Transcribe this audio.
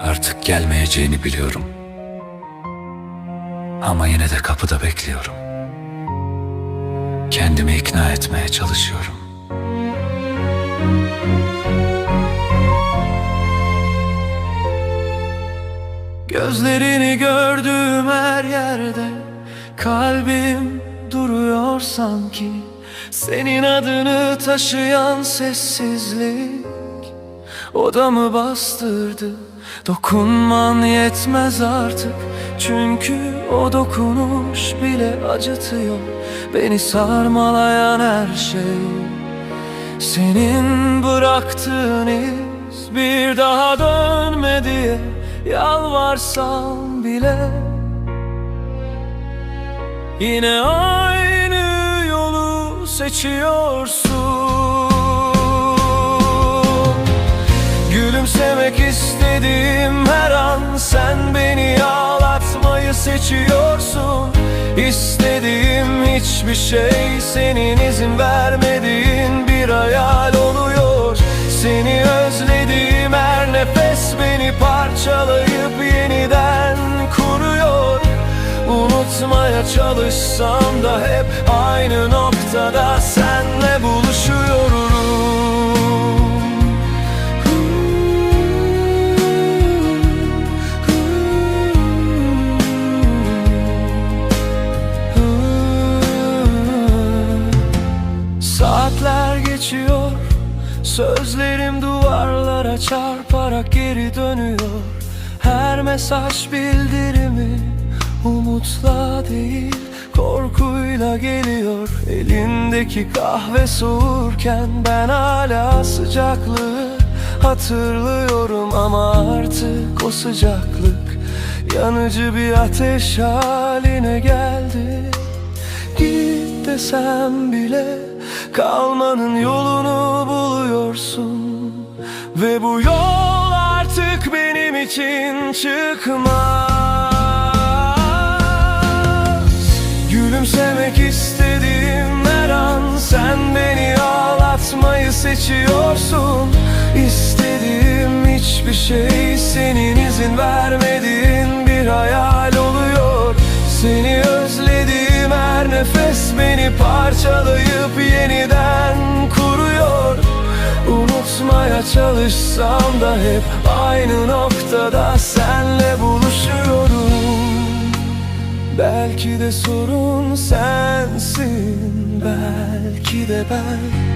Artık gelmeyeceğini biliyorum. Ama yine de kapıda bekliyorum. Kendimi ikna etmeye çalışıyorum. Gözlerini gördüğüm her yerde Kalbim duruyor sanki Senin adını taşıyan sessizlik Odamı bastırdı. Dokunman yetmez artık. Çünkü o dokunuş bile acıtıyor. Beni sarmalayan her şey. Senin bıraktığın iz Bir daha dönme diye Yalvarsam bile. Yine aynı yolu seçiyorsun seçiyorsun İstediğim hiçbir şey Senin izin vermediğin bir hayal oluyor. Seni özlediğim her nefes Beni parçalayıp yeniden kuruyor. Unutmaya çalışsam da hep aynı noktada senle buluşuyorum geçiyor. Sözlerim duvarlara çarparak geri dönüyor. Her mesaj bildirimi Umutla değil korkuyla geliyor. Elindeki kahve soğurken ben hala sıcaklığı hatırlıyorum. Ama artık o sıcaklık yanıcı bir ateş haline geldi. Git desem bile kalmanın yolunu buluyorsun. Ve bu yol artık benim için çıkmaz. Gülümsemek istediğim her an Sen beni ağlatmayı seçiyorsun. İstediğim hiçbir şey Senin izin vermediğin bir hayal oluyor. Seni özlediğim her nefes Beni parçalayıp çalışsam da hep aynı noktada senle buluşuyorum. Belki de sorun sensin, belki de ben